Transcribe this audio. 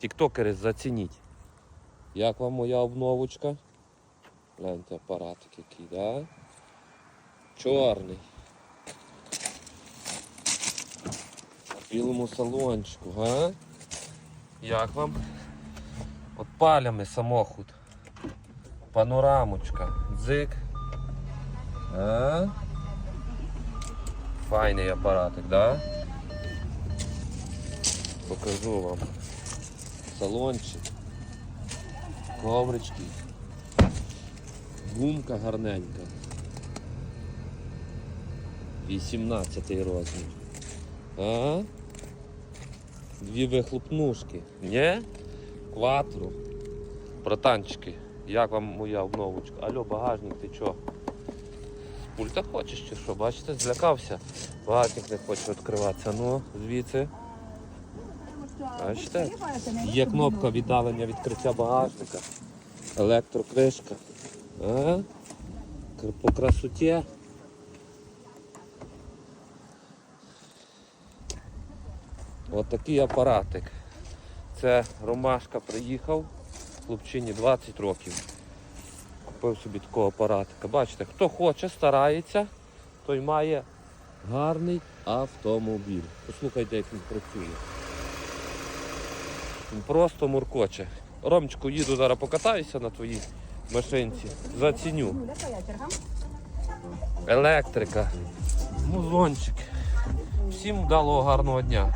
Тіктокери, зацініть. Як вам моя обновочка? Гляньте, апаратик який, да? Чорний. В білому салончику, га? Як вам? От палями самохід. Панорамочка. Дзик. А? Файний апаратик, да? Покажу вам. Салончик. Коврички. Гумка гарненька. 18 розмір. А? Дві вихлопнушки. Ні? Кватру. Братанчики, як вам моя обновочка? Алло, багажник, ти чо? Пульта хочеш чи що? Бачите, злякався. Багажник не хоче відкриватися. Ну, звідси. Бачите? Є кнопка віддалення відкриття багажника. Електрокришка. А? По красоті. От такий апаратик. Це Ромашка приїхав, хлопчині 20 років. Купив собі такого апаратика. Бачите, хто хоче, старається, той має гарний автомобіль. Послухайте, як він працює. Просто муркоче. Ромчику, їду зараз покатаюся на твоїй машинці. Заціню. Електрика, музончик. Всім вдалого гарного дня.